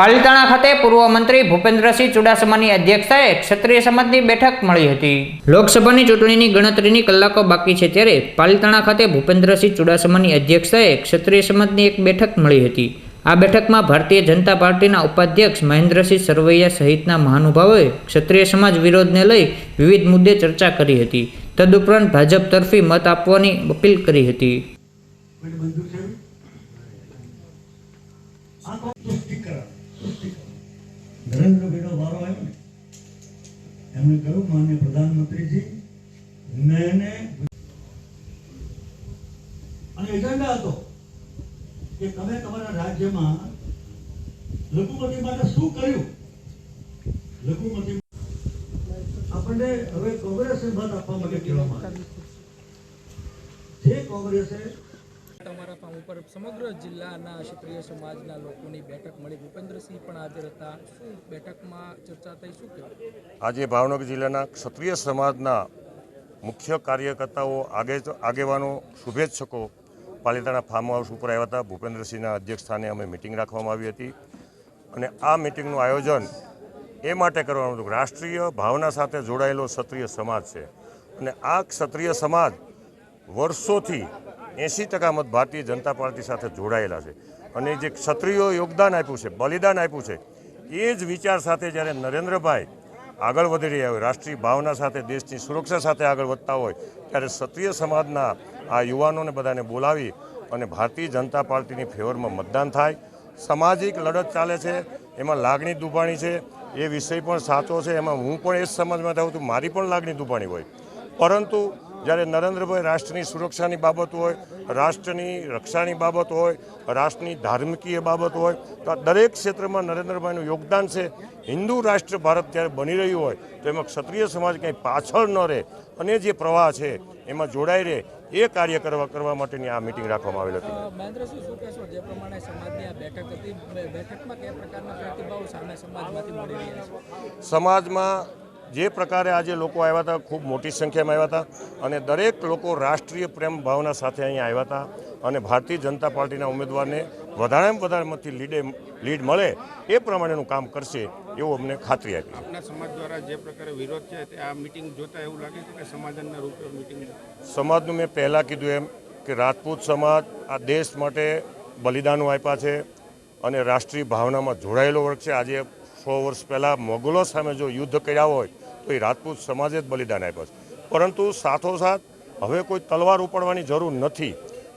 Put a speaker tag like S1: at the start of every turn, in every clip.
S1: પાલિતાણા ખાતે પૂર્વ મંત્રી ભૂપેન્દ્રસિંહ ચુડાસમાની અધ્યક્ષતાએ ક્ષત્રિય સમાજની બેઠક મળી હતી. લોકસભાની ચૂંટણીની ગણતરીની કલાકો બાકી છે ત્યારે પાલિતાણા ખાતે ભૂપેન્દ્રસિંહ ચુડાસમાની અધ્યક્ષતાએ ક્ષત્રિય સમાજની એક બેઠક મળી હતી. આ બેઠકમાં ભારતીય જનતા પાર્ટીના ઉપાધ્યક્ષ મહેન્દ્રસિંહ સરવૈયા સહિતના મહાનુભાવોએ ક્ષત્રિય સમાજ વિરોધને લઈ વિવિધ મુદ્દે ચર્ચા કરી હતી. તદુપરાંત ભાજપ તરફી મત આપવાની અપીલ કરી હતી.
S2: કહ્યું માન્ય પ્રધાનમંત્રીજી. મેને અને એજન્ડા હતો કે તમે તમારા રાજ્યમાં લઘુમતી માટે શું કર્યું? લઘુમતી આપણને હવે કોંગ્રેસને મત આપવા માટે કહેવામાં આવ્યું જે કોંગ્રેસે
S3: તમારા ફાર્મ ઉપર સમગ્ર જિલ્લાના ક્ષત્રિય સમાજના લોકોની બેઠક મળી. ભૂપેન્દ્રસિંહ પણ હાજર હતા. બેઠકમાં ચર્ચા થઈ, શું કહેવાય
S4: આજે ભાવનગર જિલ્લાના ક્ષત્રિય સમાજના મુખ્ય કાર્યકર્તાઓ, આગે આગેવાનો, શુભેચ્છકો પાલિતાણા ફાર્મ હાઉસ ઉપર આવ્યા હતા. ભૂપેન્દ્રસિંહના અધ્યક્ષસ્થાને અમે મિટિંગ રાખવામાં આવી હતી અને આ મિટિંગનું આયોજન એ માટે કરવાનું હતું રાષ્ટ્રીય ભાવના સાથે જોડાયેલો ક્ષત્રિય સમાજ છે. અને આ ક્ષત્રિય સમાજ વર્ષોથી એંસી ટકા મત ભારતીય જનતા પાર્ટી સાથે જોડાયેલા છે. અને જે ક્ષત્રિયો યોગદાન આપ્યું છે, બલિદાન આપ્યું છે, એ જ વિચાર સાથે જ્યારે નરેન્દ્રભાઈ આગળ વધી રહ્યા હોય, રાષ્ટ્રીય ભાવના સાથે, દેશની સુરક્ષા સાથે આગળ વધતા હોય, ત્યારે ક્ષત્રિય સમાજના આ યુવાનોને બધાને બોલાવી અને ભારતીય જનતા પાર્ટીની ફેવરમાં મતદાન થાય. સામાજિક લડત ચાલે છે, એમાં લાગણી દુભાણી છે, એ વિષય પણ સાચો છે, એમાં હું પણ એ જ સમાજમાં થાઉં છું, મારી પણ લાગણી દુભાણી હોય. પરંતુ જ્યારે નરેન્દ્રભાઈ રાષ્ટ્રની સુરક્ષાની બાબત હોય રાષ્ટ્રની રક્ષાની બાબત હોય રાષ્ટ્રની ધાર્મિકીય બાબત હોય તો આ દરેક ક્ષેત્રમાં નરેન્દ્રભાઈનું યોગદાન છે. હિન્દુ રાષ્ટ્ર ભારત જ્યારે બની રહ્યું હોય તો એમાં ક્ષત્રિય સમાજ કંઈ પાછળ ન રહે અને જે પ્રવાહ છે એમાં જોડાઈ રહે એ કાર્ય કરવા કરવા માટેની આ મિટિંગ રાખવામાં આવેલ હતી.
S3: મહેન્દ્રસિંહ શું કહેશો? જે પ્રમાણે સમાજની આ બેઠક હતી બેઠકમાં કયા પ્રકારના પ્રતિભાવ સામે સમાજમાંથી મળી રહ્યા છે?
S4: સમાજમાં જે પ્રકારે આજે લોકો આવ્યા હતા ખૂબ મોટી સંખ્યામાં આવ્યા હતા અને દરેક લોકો રાષ્ટ્રીય પ્રેમ ભાવના સાથે અહીંયા આવ્યા હતા અને ભારતીય જનતા પાર્ટીના ઉમેદવારને વધારેમાં વધારે મતથી લીડે લીડ મળે એ પ્રમાણેનું કામ કરશે એવું અમને ખાતરી આપી
S5: આપના સમાજ દ્વારા જે પ્રકારે વિરોધ છે તે આ મિટિંગ જોતા એવું લાગે છે કે સમાધાનના રૂપે મિટિંગ
S4: સમાજનું મેં પહેલાં કીધું એમ કે રાજપૂત સમાજ આ દેશ માટે બલિદાનો આપ્યા છે અને રાષ્ટ્રીય ભાવનામાં જોડાયેલો વર્ગ છે. આજે સો વર્ષ પહેલાં મોગલો સામે જો યુદ્ધ કર્યા હોય એ રાજપૂત સમાજે જ બલિદાન આપ્યા છે. પરંતુ સાથોસાથ હવે કોઈ તલવાર ઉપાડવાની જરૂર નથી.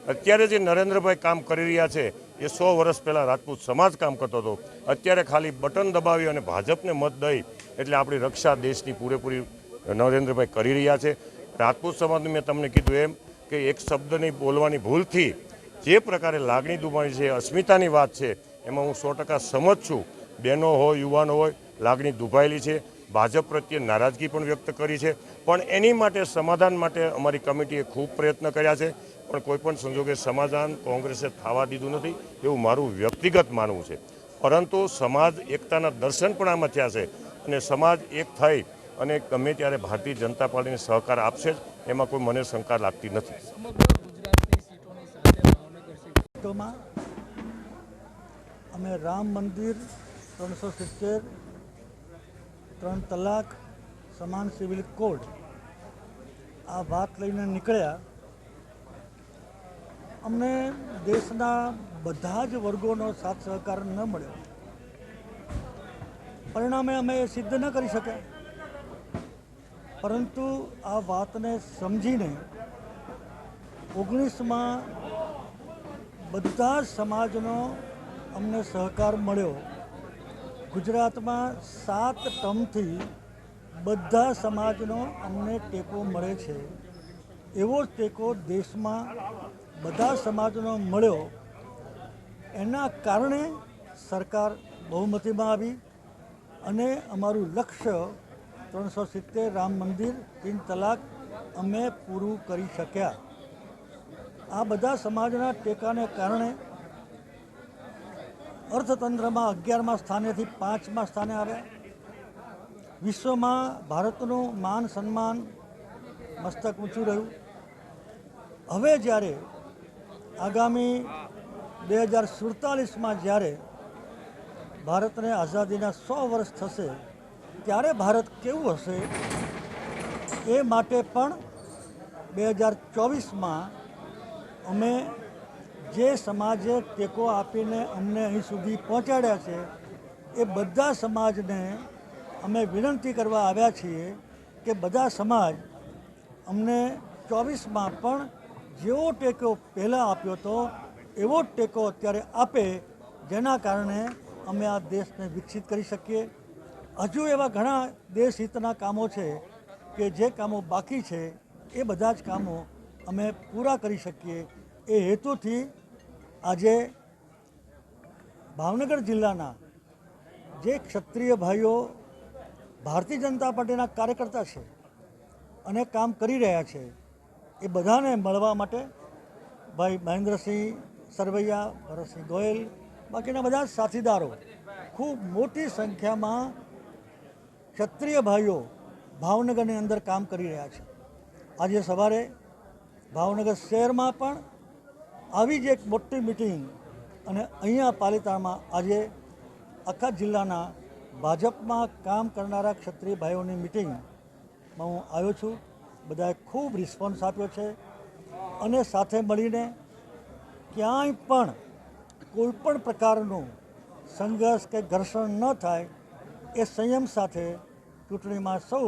S4: અત્યારે જે નરેન્દ્રભાઈ કામ કરી રહ્યા છે, એ સો વર્ષ પહેલાં રાજપૂત સમાજ કામ કરતો હતો. અત્યારે ખાલી બટન દબાવી અને ભાજપને મત દઈ એટલે આપણી રક્ષા દેશની પૂરેપૂરી નરેન્દ્રભાઈ કરી રહ્યા છે. રાજપૂત સમાજનું મેં તમને કીધું એમ કે એક શબ્દની બોલવાની ભૂલથી જે પ્રકારે લાગણી દુભાણી છે, અસ્મિતાની વાત છે, એમાં હું સો ટકા સમજ છું. બહેનો હોય, યુવાનો હોય, લાગણી દુભાયેલી છે. ભાજપ પ્રત્યે નારાજગી પણ વ્યક્ત કરી છે. પણ એની માટે સમાધાન માટે અમારી કમિટીએ ખૂબ પ્રયત્ન કર્યા છે. પણ કોઈ પણ સંજોગે સમાધાન કોંગ્રેસે થવા દીધું નથી એવું મારું વ્યક્તિગત માનવું છે. પરંતુ સમાજ એકતાના દર્શન પણ આમાં થયા છે અને સમાજ એક થઈ અને ગમે ત્યારે ભારતીય જનતા પાર્ટીને સહકાર આપશે જ એમાં કોઈ મને શંકા લાગતી નથી.
S3: સમગ્ર ગુજરાતની સીટોની સાથે ભાવનગર સીટ.
S2: માં અમે રામ મંદિર ત્રણસો સિત્તેર ત્રણ તલાક સમાન સિવિલ કોડ. આ વાત લઈને નીકળ્યા. અમને દેશના બધા જ વર્ગોનો સાથ સહકાર ન મળ્યો. પરિણામે અમે એ સિદ્ધ ન કરી શક્યા. પરંતુ આ વાતને સમજીને ઓગણીસમાં બધા સમાજનો અમને સહકાર મળ્યો. ગુજરાતમાં સાત ટર્મથી બધા સમાજનો અમને ટેકો મળે છે. એવો જ ટેકો દેશમાં બધા સમાજનો મળ્યો. એના કારણે સરકાર બહુમતીમાં આવી અને અમારું લક્ષ્ય ત્રણસો સિત્તેર રામ મંદિર, તીન તલાક અમે પૂરું કરી શક્યા. આ બધા સમાજના ટેકાને કારણે અર્થતંત્રમાં અગિયારમાં સ્થાનેથી પાંચમા સ્થાને આવ્યા વિશ્વમાં ભારતનું માન સન્માન મસ્તક ઊંચું રહ્યું. હવે જ્યારે આગામી બે હજાર સુડતાલીસમાં જ્યારે ભારતને આઝાદીના સો વર્ષ થશે, ત્યારે ભારત કેવું હશે એ માટે પણ બે હજાર ચોવીસમાં અમે જે સમાજે ટેકો આપીને અમને અહીં સુધી પહોંચાડ્યા છે, એ બધા સમાજને અમે વિનંતી કરવા આવ્યા છીએ કે બધા સમાજ અમને ચોવીસમાં પણ જેવો ટેકો પહેલાં આપ્યો હતો, એવો ટેકો અત્યારે આપે, જેના કારણે અમે આ દેશને વિકસિત કરી શકીએ. હજુ એવા ઘણા દેશ હિતના કામો છે કે જે કામો બાકી છે, એ બધા જ કામો અમે પૂરા કરી શકીએ. એ હેતુથી આજે ભાવનગર જિલ્લાના જે ક્ષત્રિય ભાઈઓ ભારતીય જનતા પાર્ટીના કાર્યકર્તા છે અને કામ કરી રહ્યા છે, એ બધાને મળવા માટે ભાઈ મહેન્દ્રસિંહ સરવૈયા, ભરતસિંહ ગોયલ, બાકીના બધા સાથીદારો, ખૂબ મોટી સંખ્યામાં ક્ષત્રિય ભાઈઓ ભાવનગરની અંદર કામ કરી રહ્યા છે. આજે સવારે ભાવનગર શહેરમાં પણ આવી જ એક મોટી મિટિંગ અને અહીંયા પાલિતામાં આજે આખા જિલ્લાના ભાજપમાં કામ કરનારા ક્ષત્રિય ભાઈઓની મિટિંગમાં હું આવ્યો છું. બધાએ ખૂબ રિસ્પોન્સ આપ્યો છે અને સાથે મળીને ક્યાંય પણ કોઈપણ પ્રકારનું સંઘર્ષ કે ઘર્ષણ ન થાય એ સંયમ સાથે ચૂંટણીમાં સૌ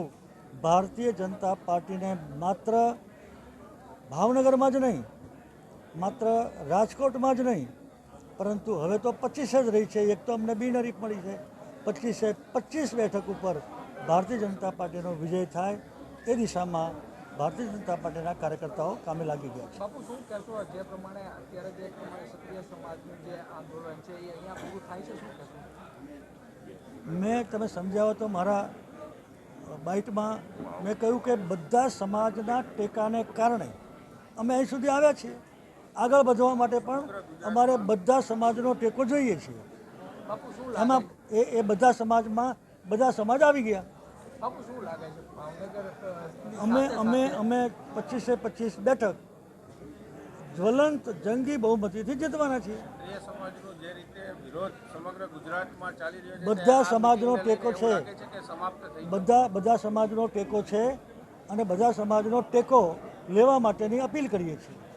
S2: ભારતીય જનતા પાર્ટીને માત્ર ભાવનગરમાં જ નહીં માત્ર રાજકોટમાં જ નહીં પરંતુ હવે તો પચીસ જ રહી છે. એક તો અમને બિનહરીફ મળી છે. પચીસે પચીસ બેઠક ઉપર ભારતીય જનતા પાર્ટીનો વિજય થાય એ દિશામાં ભારતીય જનતા પાર્ટીના કાર્યકર્તાઓ કામે લાગી ગયા છે.
S3: બાપુ શું કહેશો? જે પ્રમાણે અત્યારે જે પ્રમાણે ક્ષત્રિય સમાજનું જે આંદોલન છે એ અહીંયા પૂરું થાય છે શું કહેશો?
S2: મેં તમે સમજાવો તો મારા બાઇટમાં મેં કહ્યું કે બધા સમાજના ટેકાને કારણે અમે અહીં સુધી આવ્યા છીએ. આગળ વધવા માટે પણ અમારે બધા સમાજનો ટેકો જોઈએ છીએ એમાં એ એ બધા સમાજમાં, બધા સમાજ આવી ગયા. અમે અમે અમે પચીસે પચીસ બેઠક જ્વલંત જંગી બહુમતીથી જીતવાના છીએ. બધા સમાજનો ટેકો છે. બધા બધા સમાજનો ટેકો છે અને બધા સમાજનો ટેકો લેવા માટેની અપીલ કરીએ છીએ.